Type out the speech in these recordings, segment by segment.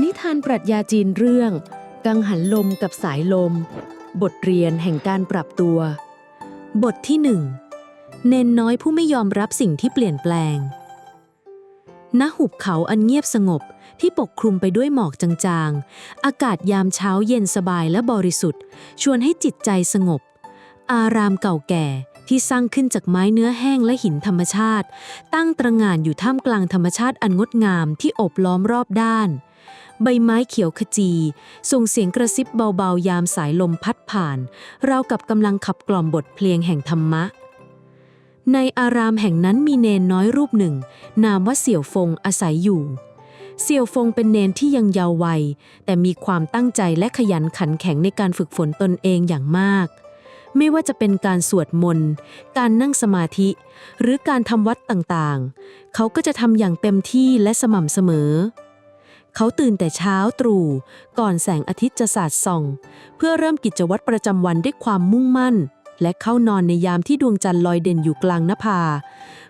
นิทานปรัชญาจีนเรื่อง กังหันลมกับสายลม บทเรียนแห่งการปรับตัว บทที่หนึ่งเนนน้อยผู้ไม่ยอมรับสิ่งที่เปลี่ยนแปลง ณ หุบเขาอันเงียบสงบที่ปกคลุมไปด้วยหมอกจางๆ อากาศยามเช้าเย็นสบายและบริสุทธิ์ ชวนให้จิตใจสงบ อารามเก่าแก่ที่สร้างขึ้นจากไม้เนื้อแห้งและหินธรรมชาติ ตั้งตระหง่านอยู่ท่ามกลางธรรมชาติอันงดงามที่อบล้อมรอบด้าน ใบไม้เขียวขจี ส่งเสียงกระซิบเบาๆ ยามสายลมพัดผ่าน เรากับกำลังขับกล่อมบทเพลงแห่งธรรมะ ในอารามแห่งนั้นมีเนนน้อยรูปหนึ่ง นามว่าเสี่ยวฟงอาศัยอยู่ เสี่ยวฟงเป็นเนนที่ยังเยาว์วัย แต่มีความตั้งใจและขยันขันแข็งในการฝึกฝนตนเองอย่างมากไม่ว่าจะเป็นการสวดมนต์ การนั่งสมาธิ หรือการทำวัดต่างๆ เขาก็จะทำอย่างเต็มที่และสม่ำเสมอ เขาตื่นแต่เช้าตรู่ก่อนแสงอาทิตย์จะสาดส่อง เพื่อเริ่มกิจวัตรประจำวันด้วยความมุ่งมั่น และเข้านอนในยามที่ดวงจันทร์ลอยเด่นอยู่กลางนภา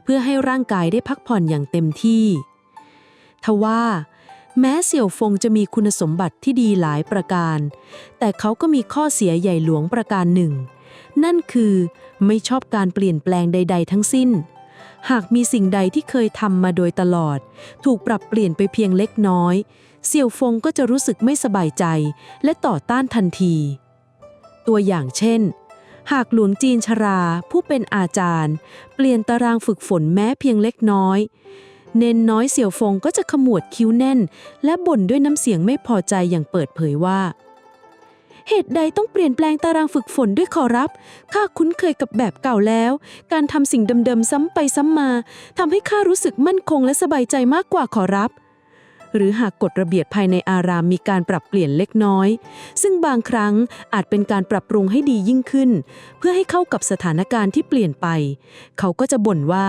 เพื่อให้ร่างกายได้พักผ่อนอย่างเต็มที่ทว่า แม้เสี่ยวฟงจะมีคุณสมบัติที่ดีหลายประการ แต่เขาก็มีข้อเสียใหญ่หลวงประการหนึ่ง นั่นคือ ไม่ชอบการเปลี่ยนแปลงใด ๆ ทั้งสิ้น หากมีสิ่งใดที่เคยทำมาโดยตลอด ถูกปรับเปลี่ยนไปเพียงเล็กน้อย เสี่ยวฟงก็จะรู้สึกไม่สบายใจ และต่อต้านทันที ตัวอย่างเช่น หากหลวงจีนชรา ผู้เป็นอาจารย์ เปลี่ยนตารางฝึกฝนแม้เพียงเล็กน้อย เน้นน้อยเสี่ยวฟงก็จะขมวดคิ้วแน่น และบ่นด้วยน้ำเสียงไม่พอใจอย่างเปิดเผยว่า เหตุใดต้องเปลี่ยนแปลงตารางฝึกฝนด้วยขอรับ ข้าคุ้นเคยกับแบบเก่าแล้ว การทำสิ่งเดิมๆซ้ำไปซ้ำมาทำให้ข้ารู้สึกมั่นคงและสบายใจมากกว่าขอรับ หรือหากกฎระเบียบภายในอารามมีการปรับเปลี่ยนเล็กน้อย ซึ่งบางครั้งอาจเป็นการปรับปรุงให้ดียิ่งขึ้น เพื่อให้เข้ากับสถานการณ์ที่เปลี่ยนไป เขาก็จะบ่นว่า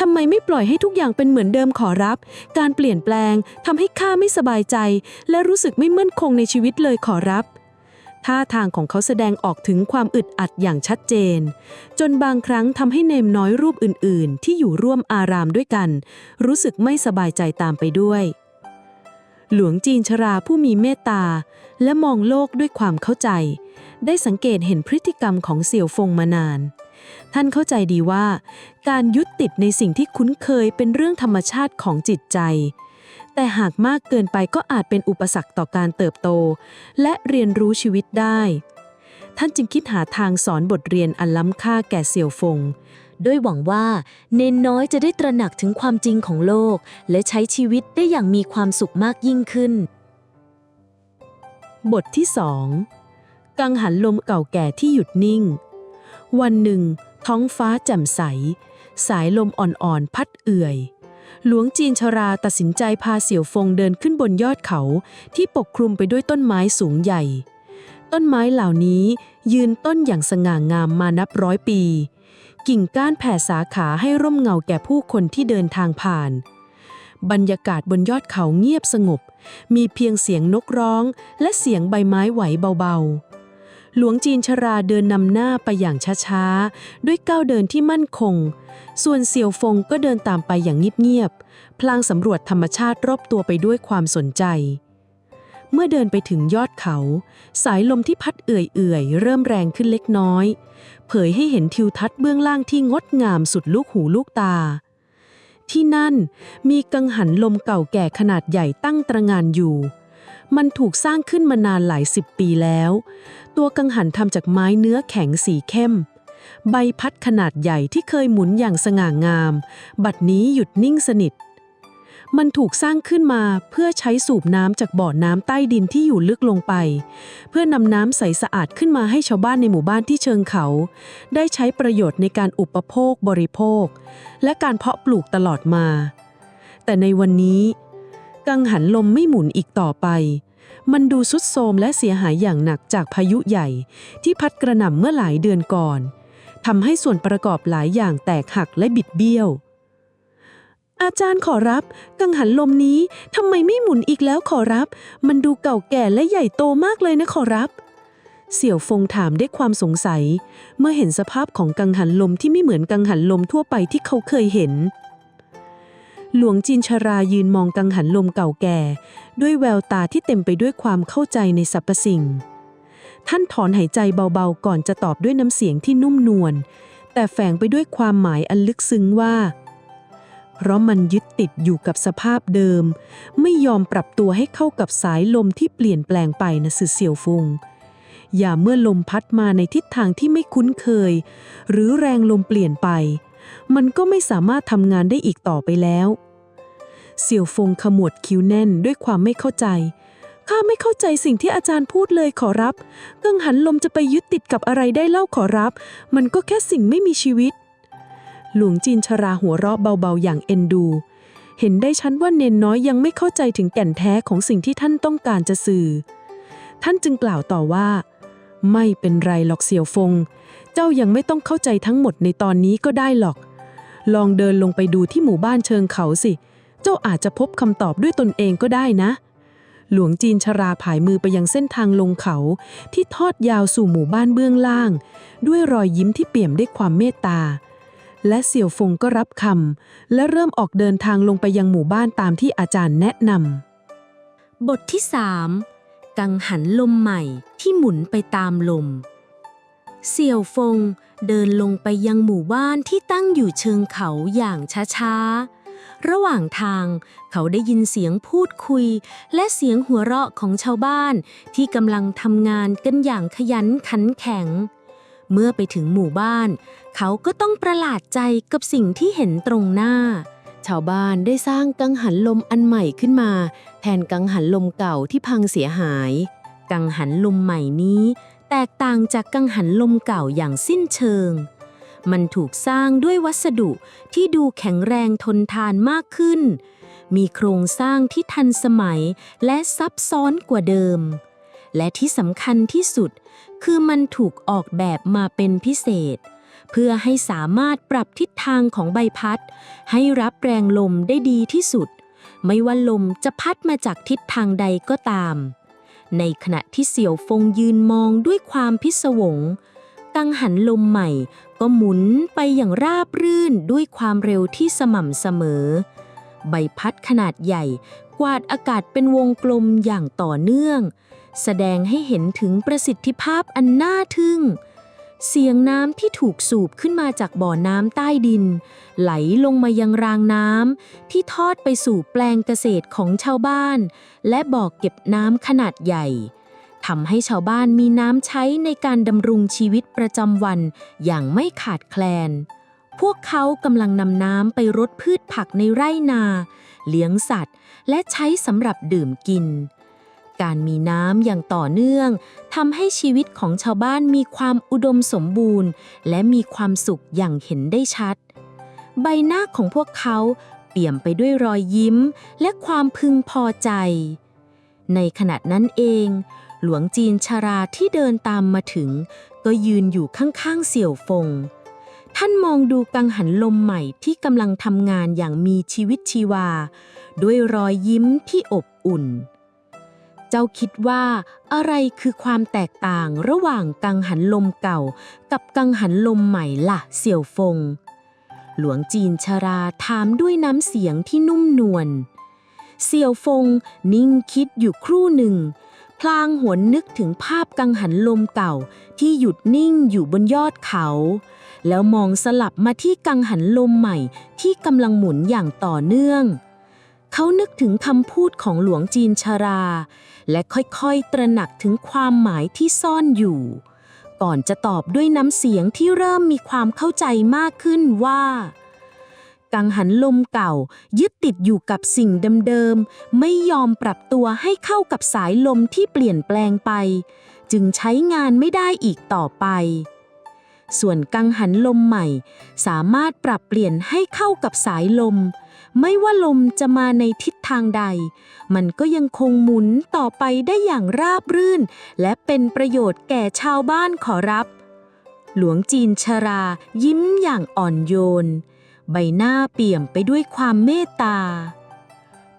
ทำไมไม่ปล่อยให้ทุกอย่างเป็นเหมือนเดิมขอรับ การเปลี่ยนแปลงทำให้ข้าไม่สบายใจ และรู้สึกไม่มั่นคงในชีวิตเลยขอรับ ท่าทางของเขาแสดงออกถึงความอึดอัดอย่างชัดเจน จนบางครั้งทำให้เนมน้อยรูปอื่น ๆ ที่อยู่ร่วมอารามด้วยกัน รู้สึกไม่สบายใจตามไปด้วย หลวงจีนชราผู้มีเมตตา และมองโลกด้วยความเข้าใจ ได้สังเกตเห็นพฤติกรรมของเสี่ยวฟงมานาน ท่านเข้าใจดีว่า การยึดติดในสิ่งที่คุ้นเคยเป็นเรื่องธรรมชาติของจิตใจ แต่หากมากเกินไปก็อาจเป็นอุปสรรคต่อการเติบโต และเรียนรู้ชีวิตได้ ท่านจึงคิดหาทางสอนบทเรียนอันล้ำค่าแก่เสี่ยวฟงด้วยหวังว่าเนนน้อยจะได้ตระหนักถึงความจริงของโลก และใช้ชีวิตได้อย่างมีความสุขมากยิ่งขึ้น บทที่สองกังหันลมเก่าแก่ที่หยุดนิ่ง วันหนึ่ง ท้องฟ้าแจ่มใส สายลมอ่อนๆ พัดเอื่อย หลวงจีนชราตัดสินใจพาเสี่ยวฟงเดินขึ้นบนยอดเขาที่ปกคลุมไปด้วยต้นไม้สูงใหญ่ ต้นไม้เหล่านี้ยืนต้นอย่างสง่างามมานับร้อยปี กิ่งก้านแผ่สาขาให้ร่มเงาแก่ผู้คนที่เดินทางผ่าน บรรยากาศบนยอดเขาเงียบสงบ มีเพียงเสียงนกร้อง และเสียงใบไม้ไหวเบาๆ หลวงจีนชราเดินนำหน้าไปอย่างช้าๆ ด้วยก้าวเดินที่มั่นคง ส่วนเสี่ยวฟงก็เดินตามไปอย่างเงียบๆ พลางสำรวจธรรมชาติรอบตัวไปด้วยความสนใจ เมื่อเดินไปถึงยอดเขา สายลมที่พัดเอื่อยๆ เริ่มแรงขึ้นเล็กน้อย เผยให้เห็นทิวทัศน์เบื้องล่างที่งดงามสุดลูกหูลูกตา ที่นั่นมีกังหันลมเก่าแก่ขนาดใหญ่ตั้งตระงานอยู่ มันถูกสร้างขึ้นมานานหลายสิบปีแล้ว ตัวกังหันทำจากไม้เนื้อแข็งสีเข้ม ใบพัดขนาดใหญ่ที่เคยหมุนอย่างสง่างาม บัดนี้หยุดนิ่งสนิท มันถูกสร้างขึ้นมาเพื่อใช้สูบน้ำจากบ่อน้ำใต้ดินที่อยู่ลึกลงไป เพื่อนำน้ำใสสะอาดขึ้นมาให้ชาวบ้านในหมู่บ้านที่เชิงเขา ได้ใช้ประโยชน์ในการอุปโภคบริโภค และการเพาะปลูกตลอดมา แต่ในวันนี้ กังหันลมไม่หมุนอีกต่อไป มันดูสุดโทรมและเสียหายอย่างหนักจากพายุใหญ่ ที่พัดกระหน่ำเมื่อหลายเดือนก่อนทำให้ส่วนประกอบหลายอย่างแตกหักและบิดเบี้ยว อาจารย์ขอรับ กังหันลมนี้ทำไมไม่หมุนอีกแล้วขอรับ มันดูเก่าแก่และใหญ่โตมากเลยนะขอรับเสี่ยวฟงถามด้วยความสงสัย เมื่อเห็นสภาพของกังหันลมที่ไม่เหมือนกังหันลมทั่วไปที่เขาเคยเห็น หลวงจีนชรายืนมองกังหันลมเก่าแก่ ด้วยแววตาที่เต็มไปด้วยความเข้าใจในสรรพสิ่ง ท่านถอนหายใจเบาๆก่อนจะตอบด้วยน้ำเสียงที่นุ่มนวลแต่แฝงไปด้วยความหมายอันลึกซึ้งว่า เพราะมันยึดติดอยู่กับสภาพเดิม ไม่ยอมปรับตัวให้เข้ากับสายลมที่เปลี่ยนแปลงไปนะสื่อเสี่ยวฟงอย่าเมื่อลมพัดมาในทิศทางที่ไม่คุ้นเคย หรือแรงลมเปลี่ยนไป มันก็ไม่สามารถทำงานได้อีกต่อไปแล้ว เสี่ยวฟงขมวดคิ้วแน่นด้วยความไม่เข้าใจ ข้าไม่เข้าใจสิ่งที่อาจารย์พูดเลยขอรับเกังหันลมจะไปยึดติดกับอะไรได้เล่าขอรับ มันก็แค่สิ่งไม่มีชีวิต หลวงจีนชราหัวเราะเบาๆอย่างเอ็นดู เห็นได้ชัดว่าเนนน้อยยังไม่เข้าใจถึงแก่นแท้ของสิ่งที่ท่านต้องการจะสื่อ ท่านจึงกล่าวต่อว่า ไม่เป็นไรหรอกเสี่ยวฟง เจ้ายังไม่ต้องเข้าใจทั้งหมดในตอนนี้ก็ได้หรอก ลองเดินลงไปดูที่หมู่บ้านเชิงเขาสิเจ้าอาจจะพบคำตอบด้วยตนเองก็ได้นะ หลวงจีนชราผายมือไปยังเส้นทางลงเขา ที่ทอดยาวสู่หมู่บ้านเบื้องล่าง ด้วยรอยยิ้มที่เปี่ยมด้วยความเมตตา และเสี่ยวฟงก็รับคำและเริ่มออกเดินทางลงไปยังหมู่บ้านตามที่อาจารย์แนะนำบทที่3กังหันลมใหม่ที่หมุนไปตามลม เสี่ยวฟงเดินลงไปยังหมู่บ้านที่ตั้งอยู่เชิงเขาอย่างช้าๆ ระหว่างทาง เขาได้ยินเสียงพูดคุย และเสียงหัวเราะของชาวบ้านที่กำลังทำงานกันอย่างขยันขันแข็ง เมื่อไปถึงหมู่บ้าน เขาก็ต้องประหลาดใจกับสิ่งที่เห็นตรงหน้า ชาวบ้านได้สร้างกังหันลมอันใหม่ขึ้นมา แทนกังหันลมเก่าที่พังเสียหาย กังหันลมใหม่นี้ แตกต่างจากกังหันลมเก่าอย่างสิ้นเชิง มันถูกสร้างด้วยวัสดุที่ดูแข็งแรงทนทานมากขึ้น มีโครงสร้างที่ทันสมัยและซับซ้อนกว่าเดิม และที่สำคัญที่สุด คือมันถูกออกแบบมาเป็นพิเศษ เพื่อให้สามารถปรับทิศทางของใบพัด ให้รับแรงลมได้ดีที่สุด ไม่ว่าลมจะพัดมาจากทิศทางใดก็ตาม ในขณะที่เสี่ยวฟงยืนมองด้วยความพิศวง กังหันลมใหม่ ก็หมุนไปอย่างราบรื่นด้วยความเร็วที่สม่ำเสมอ ใบพัดขนาดใหญ่ กวาดอากาศเป็นวงกลมอย่างต่อเนื่อง แสดงให้เห็นถึงประสิทธิภาพอันน่าทึ่ง เสียงน้ำที่ถูกสูบขึ้นมาจากบ่อน้ำใต้ดิน ไหลลงมายังรางน้ำที่ทอดไปสู่แปลงเกษตรของชาวบ้าน และบ่อเก็บน้ำขนาดใหญ่ ทำให้ชาวบ้านมีน้ำใช้ในการดำรงชีวิตประจำวันอย่างไม่ขาดแคลน พวกเขากำลังนำน้ำไปรดพืชผักในไร่นา เลี้ยงสัตว์ และใช้สำหรับดื่มกิน การมีน้ำอย่างต่อเนื่องทำให้ชีวิตของชาวบ้านมีความอุดมสมบูรณ์ และมีความสุขอย่างเห็นได้ชัด ใบหน้าของพวกเขาเปี่ยมไปด้วยรอยยิ้มและความพึงพอใจ ในขณะนั้นเอง หลวงจีนชาราที่เดินตามมาถึง ก็ยืนอยู่ข้างๆเสี่ยวฟง ท่านมองดูกังหันลมใหม่ที่กำลังทำงานอย่างมีชีวิตชีวา ด้วยรอยยิ้มที่อบอุ่น เจ้าคิดว่าอะไรคือความแตกต่างระหว่างกังหันลมเก่า กับกังหันลมใหม่ล่ะเสี่ยวฟง หลวงจีนชราถามด้วยน้ำเสียงที่นุ่มนวลเสี่ยวฟงนิ่งคิดอยู่ครู่หนึ่ง พลางหวนนึกถึงภาพกังหันลมเก่าที่หยุดนิ่งอยู่บนยอดเขา แล้วมองสลับมาที่กังหันลมใหม่ที่กำลังหมุนอย่างต่อเนื่อง เขานึกถึงคำพูดของหลวงจีนชารา และค่อยๆตระหนักถึงความหมายที่ซ่อนอยู่ ก่อนจะตอบด้วยน้ำเสียงที่เริ่มมีความเข้าใจมากขึ้นว่า กังหันลมเก่า ยึดติดอยู่กับสิ่งเดิมๆ ไม่ยอมปรับตัวให้เข้ากับสายลมที่เปลี่ยนแปลงไป จึงใช้งานไม่ได้อีกต่อไป ส่วนกังหันลมใหม่ สามารถปรับเปลี่ยนให้เข้ากับสายลม ไม่ว่าลมจะมาในทิศทางใด มันก็ยังคงหมุนต่อไปได้อย่างราบรื่น และเป็นประโยชน์แก่ชาวบ้านขอรับ หลวงจีนชรา ยิ้มอย่างอ่อนโยน ใบหน้าเปี่ยมไปด้วยความเมตตา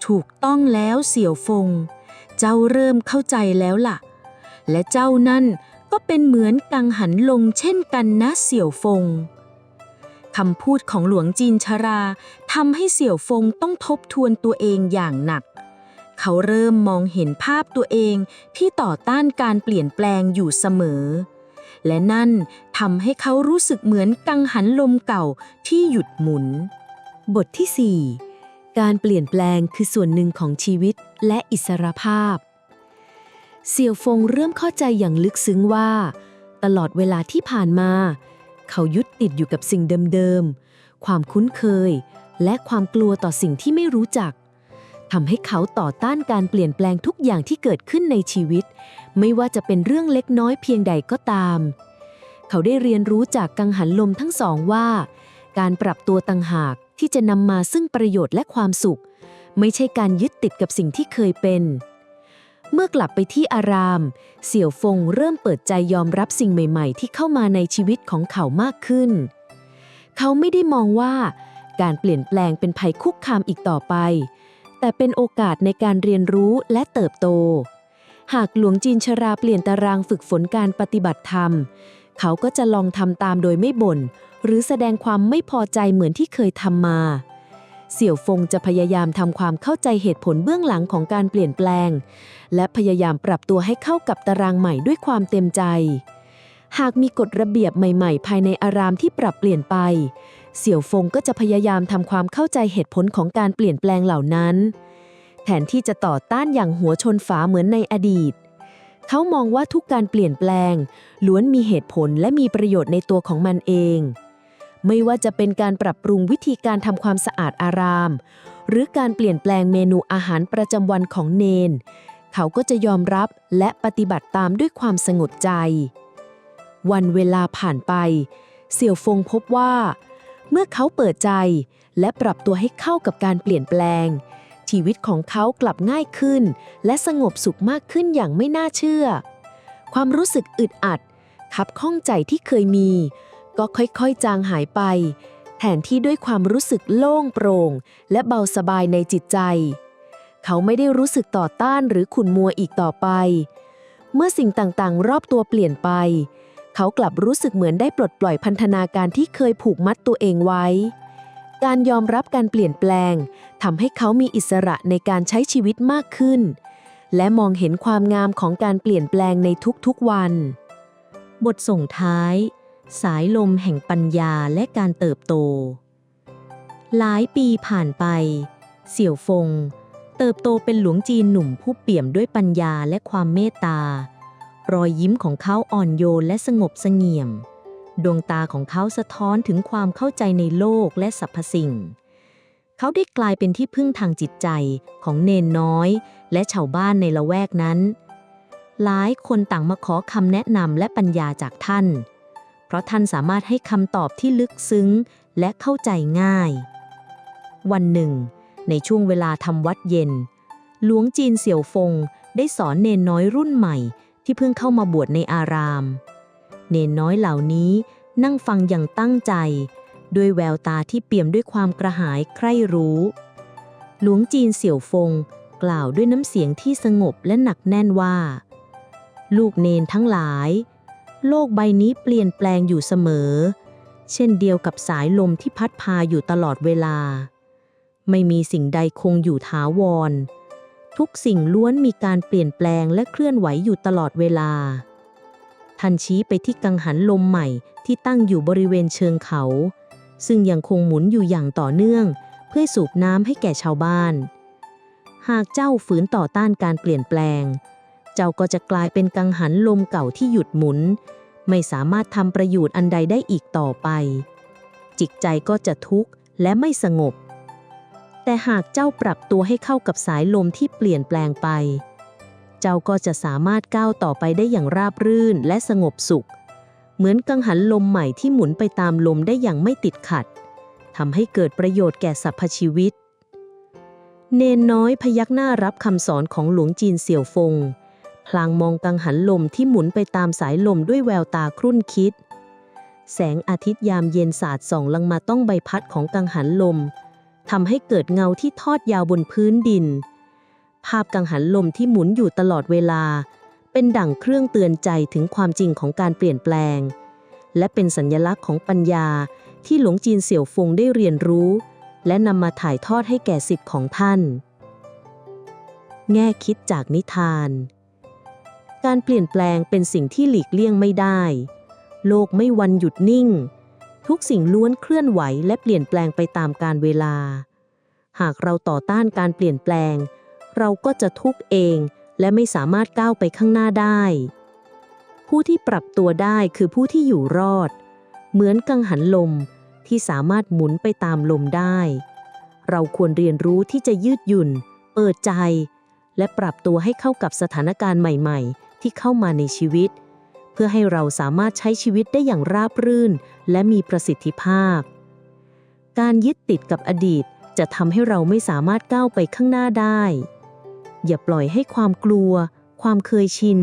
ถูกต้องแล้วเสี่ยวฟง เจ้าเริ่มเข้าใจแล้วล่ะ และเจ้านั่นก็เป็นเหมือนกังหันลมเช่นกันนะเสี่ยวฟงคำพูดของหลวงจีนชราทำให้เสี่ยวฟงต้องทบทวนตัวเองอย่างหนัก เขาเริ่มมองเห็นภาพตัวเองที่ต่อต้านการเปลี่ยนแปลงอยู่เสมอ และนั่นทำให้เขารู้สึกเหมือนกังหันลมเก่าที่หยุดหมุน บทที่ 4 การเปลี่ยนแปลงคือส่วนหนึ่งของชีวิตและอิสรภาพ เสี่ยวฟงเริ่มเข้าใจอย่างลึกซึ้งว่า ตลอดเวลาที่ผ่านมา เขายึดติดอยู่กับสิ่งเดิมๆ ความคุ้นเคย และความกลัวต่อสิ่งที่ไม่รู้จัก ทำให้เขาต่อต้านการเปลี่ยนแปลงทุกอย่างที่เกิดขึ้นในชีวิต ไม่ว่าจะเป็นเรื่องเล็กน้อยเพียงใดก็ตาม เขาได้เรียนรู้จากกังหันลมทั้งสองว่า การปรับตัวต่างหากที่จะนำมาซึ่งประโยชน์และความสุข ไม่ใช่การยึดติดกับสิ่งที่เคยเป็น เมื่อกลับไปที่อาราม เสี่ยวฟงเริ่มเปิดใจยอมรับสิ่งใหม่ ๆ ที่เข้ามาในชีวิตของเขามากขึ้น เขาไม่ได้มองว่า การเปลี่ยนแปลงเป็นภัยคุกคามอีกต่อไป แต่เป็นโอกาสในการเรียนรู้และเติบโต หากหลวงจีนชราเปลี่ยนตารางฝึกฝนการปฏิบัติธรรม เขาก็จะลองทำตามโดยไม่บ่น หรือแสดงความไม่พอใจเหมือนที่เคยทำมา เสี่ยวฟงจะพยายามทำความเข้าใจเหตุผลเบื้องหลังของการเปลี่ยนแปลง และพยายามปรับตัวให้เข้ากับตารางใหม่ด้วยความเต็มใจหากมีกฎระเบียบใหม่ ๆ ภายในอารามที่ปรับเปลี่ยนไป เสี่ยวฟงก็จะพยายามทำความเข้าใจเหตุผลของการเปลี่ยนแปลงเหล่านั้น แทนที่จะต่อต้านอย่างหัวชนฝาเหมือนในอดีต เขามองว่าทุกการเปลี่ยนแปลง ล้วนมีเหตุผลและมีประโยชน์ในตัวของมันเอง ไม่ว่าจะเป็นการปรับปรุงวิธีการทำความสะอาดอาราม หรือการเปลี่ยนแปลงเมนูอาหารประจำวันของเนน เขาก็จะยอมรับและปฏิบัติตามด้วยความสงบใจ วันเวลาผ่านไป เสี่ยวฟงพบว่า เมื่อเขาเปิดใจ และปรับตัวให้เข้ากับการเปลี่ยนแปลง ชีวิตของเขากลับง่ายขึ้น และสงบสุขมากขึ้นอย่างไม่น่าเชื่อ ความรู้สึกอึดอัดคับข้องใจที่เคยมี ก็ค่อยๆ จางหายไป แทนที่ด้วยความรู้สึกโล่งโปร่ง และเบาสบายในจิตใจ เขาไม่ได้รู้สึกต่อต้านหรือขุ่นมัวอีกต่อไป เมื่อสิ่งต่างๆ รอบตัวเปลี่ยนไป เขากลับรู้สึกเหมือนได้ปลดปล่อยพันธนาการที่เคยผูกมัดตัวเองไว้ การยอมรับการเปลี่ยนแปลงทำให้เขามีอิสระในการใช้ชีวิตมากขึ้น และมองเห็นความงามของการเปลี่ยนแปลงในทุกๆวัน บทส่งท้าย สายลมแห่งปัญญาและการเติบโต หลายปีผ่านไป เสี่ยวฟง เติบโตเป็นหลวงจีนหนุ่มผู้เปี่ยมด้วยปัญญาและความเมตตา รอยยิ้มของเขาอ่อนโยนและสงบเสงี่ยม ดวงตาของเขาสะท้อนถึงความเข้าใจในโลกและสรรพสิ่ง เขาได้กลายเป็นที่พึ่งทางจิตใจของเนนน้อย และชาวบ้านในละแวกนั้น หลายคนต่างมาขอคำแนะนำและปัญญาจากท่าน เพราะท่านสามารถให้คำตอบที่ลึกซึ้งและเข้าใจง่าย วันหนึ่ง ในช่วงเวลาทำวัดเย็น หลวงจีนเสี่ยวฟงได้สอนเนนน้อยรุ่นใหม่ ที่เพิ่งเข้ามาบวชในอาราม เนนน้อยเหล่านี้นั่งฟังอย่างตั้งใจ ด้วยแววตาที่เปี่ยมด้วยความกระหายใคร่รู้ หลวงจีนเสี่ยวฟงกล่าวด้วยน้ำเสียงที่สงบและหนักแน่นว่า ลูกเนนทั้งหลาย โลกใบนี้เปลี่ยนแปลงอยู่เสมอ เช่นเดียวกับสายลมที่พัดพาอยู่ตลอดเวลา ไม่มีสิ่งใดคงอยู่ถาวร ทุกสิ่งล้วนมีการเปลี่ยนแปลงและเคลื่อนไหวอยู่ตลอดเวลาท่านชี้ไปที่กังหันลมใหม่ที่ตั้งอยู่บริเวณเชิงเขา ซึ่งยังคงหมุนอยู่อย่างต่อเนื่อง เพื่อสูบน้ำให้แก่ชาวบ้าน หากเจ้าฝืนต่อต้านการเปลี่ยนแปลง เจ้าก็จะกลายเป็นกังหันลมเก่าที่หยุดหมุน ไม่สามารถทำประโยชน์อันใดได้อีกต่อไป จิตใจก็จะทุกข์และไม่สงบ แต่หากเจ้าปรับตัวให้เข้ากับสายลมที่เปลี่ยนแปลงไป เจ้าก็จะสามารถก้าวต่อไปได้อย่างราบรื่นและสงบสุข เหมือนกังหันลมใหม่ที่หมุนไปตามลมได้อย่างไม่ติดขัดทำให้เกิดประโยชน์แก่สรรพชีวิต เนนน้อยพยักหน้ารับคำสอนของหลวงจีนเสี่ยวฟง พลางมองกังหันลมที่หมุนไปตามสายลมด้วยแววตาครุ่นคิด แสงอาทิตย์ยามเย็นสาดส่องลงมาต้องใบพัดของกังหันลม ทำให้เกิดเงาที่ทอดยาวบนพื้นดิน ภาพกังหันลมที่หมุนอยู่ตลอดเวลา เป็นดั่งเครื่องเตือนใจถึงความจริงของการเปลี่ยนแปลง และเป็นสัญลักษณ์ของปัญญาที่หลวงจีนเสี่ยวฟงได้เรียนรู้ และนำมาถ่ายทอดให้แก่สิทธิ์ของท่าน แง่คิดจากนิทาน การเปลี่ยนแปลงเป็นสิ่งที่หลีกเลี่ยงไม่ได้ โลกไม่วันหยุดนิ่ง ทุกสิ่งล้วนเคลื่อนไหวและเปลี่ยนแปลงไปตามกาลเวลา หากเราต่อต้านการเปลี่ยนแปลง เราก็จะทุกข์เองและไม่สามารถก้าวไปข้างหน้าได้ ผู้ที่ปรับตัวได้คือผู้ที่อยู่รอด เหมือนกังหันลมที่สามารถหมุนไปตามลมได้ เราควรเรียนรู้ที่จะยืดหยุ่น เปิดใจ และปรับตัวให้เข้ากับสถานการณ์ใหม่ ๆ ที่เข้ามาในชีวิต พื่อให้เราสามารถใช้ชีวิตได้อย่างราบรื่น และมีประสิทธิภาพ การยึดติดกับอดีตจะทำให้เราไม่สามารถก้าวไปข้างหน้าได้ อย่าปล่อยให้ความกลัว ความเคยชิน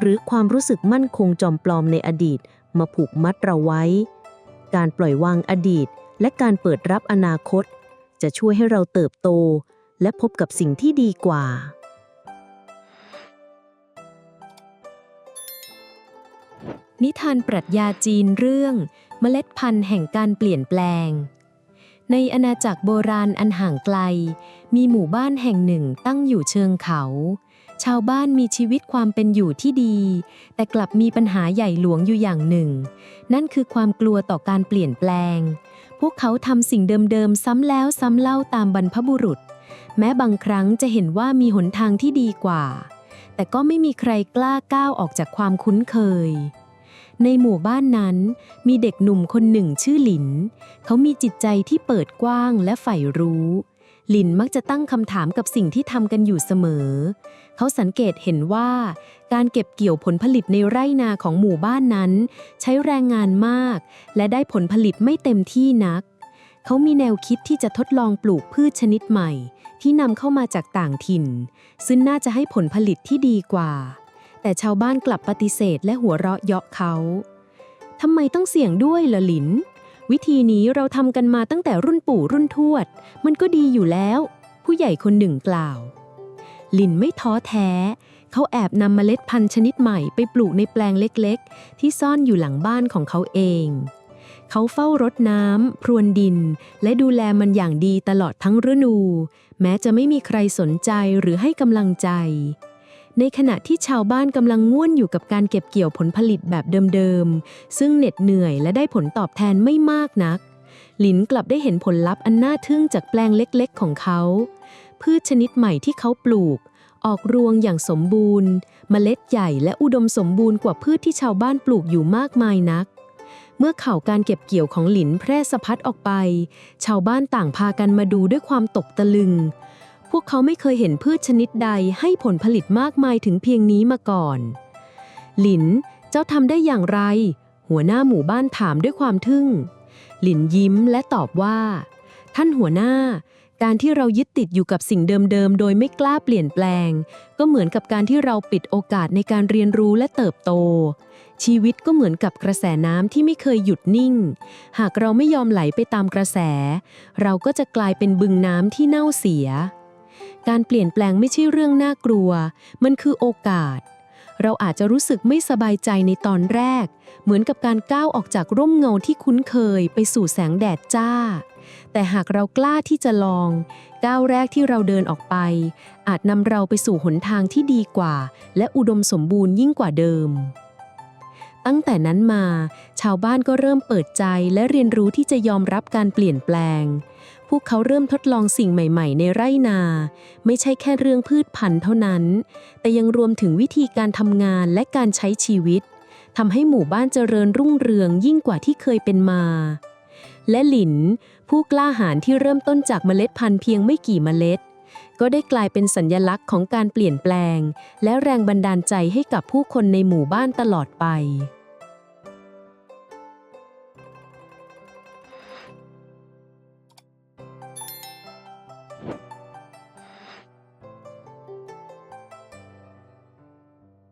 หรือความรู้สึกมั่นคงจอมปลอมในอดีต มาผูกมัดเราไว้ การปล่อยวางอดีต และการเปิดรับอนาคต จะช่วยให้เราเติบโต และพบกับสิ่งที่ดีกว่า นิทานปรัชญาจีนเรื่อง เมล็ดพันธุ์แห่งการเปลี่ยนแปลง ในอาณาจักรโบราณอันห่างไกล มีหมู่บ้านแห่งหนึ่งตั้งอยู่เชิงเขา ชาวบ้านมีชีวิตความเป็นอยู่ที่ดี แต่กลับมีปัญหาใหญ่หลวงอยู่อย่างหนึ่ง นั่นคือความกลัวต่อการเปลี่ยนแปลง พวกเขาทำสิ่งเดิมๆซ้ำแล้วซ้ำเล่าตามบรรพบุรุษ แม้บางครั้งจะเห็นว่ามีหนทางที่ดีกว่า แต่ก็ไม่มีใครกล้าก้าวออกจากความคุ้นเคย ในหมู่บ้านนั้น มีเด็กหนุ่มคนหนึ่งชื่อหลิน เขามีจิตใจที่เปิดกว้างและใฝ่รู้ หลินมักจะตั้งคำถามกับสิ่งที่ทำกันอยู่เสมอ เขาสังเกตเห็นว่า การเก็บเกี่ยวผลผลิตในไร่นาของหมู่บ้านนั้น ใช้แรงงานมาก และได้ผลผลิตไม่เต็มที่นัก เขามีแนวคิดที่จะทดลองปลูกพืชชนิดใหม่ ที่นำเข้ามาจากต่างถิ่น ซึ่งน่าจะให้ผลผลิตที่ดีกว่า แต่ชาวบ้านกลับปฏิเสธและหัวเราะเยาะเขาทำไมต้องเสี่ยงด้วยล่ะหลิน วิธีนี้เราทำกันมาตั้งแต่รุ่นปู่รุ่นทวด มันก็ดีอยู่แล้ว ผู้ใหญ่คนหนึ่งกล่าว หลินไม่ท้อแท้ เขาแอบนำเมล็ดพันธุ์ชนิดใหม่ไปปลูกในแปลงเล็กๆ ที่ซ่อนอยู่หลังบ้านของเขาเอง เขาเฝ้ารดน้ำพรวนดิน และดูแลมันอย่างดีตลอดทั้งฤดู แม้จะไม่มีใครสนใจหรือให้กำลังใจ ในขณะที่ชาวบ้านกำลังง่วนอยู่กับการเก็บเกี่ยวผลผลิตแบบเดิมๆ ซึ่งเหน็ดเหนื่อยและได้ผลตอบแทนไม่มากนัก หลินกลับได้เห็นผลลัพธ์อันน่าทึ่งจากแปลงเล็กๆ ของเขา พืชชนิดใหม่ที่เขาปลูก ออกรวงอย่างสมบูรณ์ เมล็ดใหญ่และอุดมสมบูรณ์กว่าพืชที่ชาวบ้านปลูกอยู่มากมายนักเมื่อข่าวการเก็บเกี่ยวของหลินแพร่สะพัดออกไป ชาวบ้านต่างพากันมาดูด้วยความตกตะลึง พวกเขาไม่เคยเห็นพืชชนิดใดให้ผลผลิตมากมายถึงเพียงนี้มาก่อน หลิน เจ้าทำได้อย่างไร หัวหน้าหมู่บ้านถามด้วยความทึ่ง หลินยิ้มและตอบว่า ท่านหัวหน้า การที่เรายึดติดอยู่กับสิ่งเดิมๆ โดยไม่กล้าเปลี่ยนแปลง ก็เหมือนกับการที่เราปิดโอกาสในการเรียนรู้และเติบโต ชีวิตก็เหมือนกับกระแสน้ำที่ไม่เคยหยุดนิ่ง หากเราไม่ยอมไหลไปตามกระแส เราก็จะกลายเป็นบึงน้ำที่เน่าเสีย การเปลี่ยนแปลงไม่ใช่เรื่องน่ากลัว มันคือโอกาส เราอาจจะรู้สึกไม่สบายใจในตอนแรก เหมือนกับการก้าวออกจากร่มเงาที่คุ้นเคยไปสู่แสงแดดจ้า แต่หากเรากล้าที่จะลอง ก้าวแรกที่เราเดินออกไป อาจนำเราไปสู่หนทางที่ดีกว่า และอุดมสมบูรณ์ยิ่งกว่าเดิม ตั้งแต่นั้นมา ชาวบ้านก็เริ่มเปิดใจและเรียนรู้ที่จะยอมรับการเปลี่ยนแปลง พวกเขาเริ่มทดลองสิ่งใหม่ ๆ ในไร่นา ไม่ใช่แค่เรื่องพืชพันธุ์เท่านั้น แต่ยังรวมถึงวิธีการทำงานและการใช้ชีวิตทำให้หมู่บ้านเจริญรุ่งเรืองยิ่งกว่าที่เคยเป็นมา และหลิน ผู้กล้าหาญที่เริ่มต้นจากเมล็ดพันธุ์เพียงไม่กี่เมล็ด ก็ได้กลายเป็นสัญญลักษณ์ของการเปลี่ยนแปลง และแรงบันดาลใจให้กับผู้คนในหมู่บ้านตลอดไป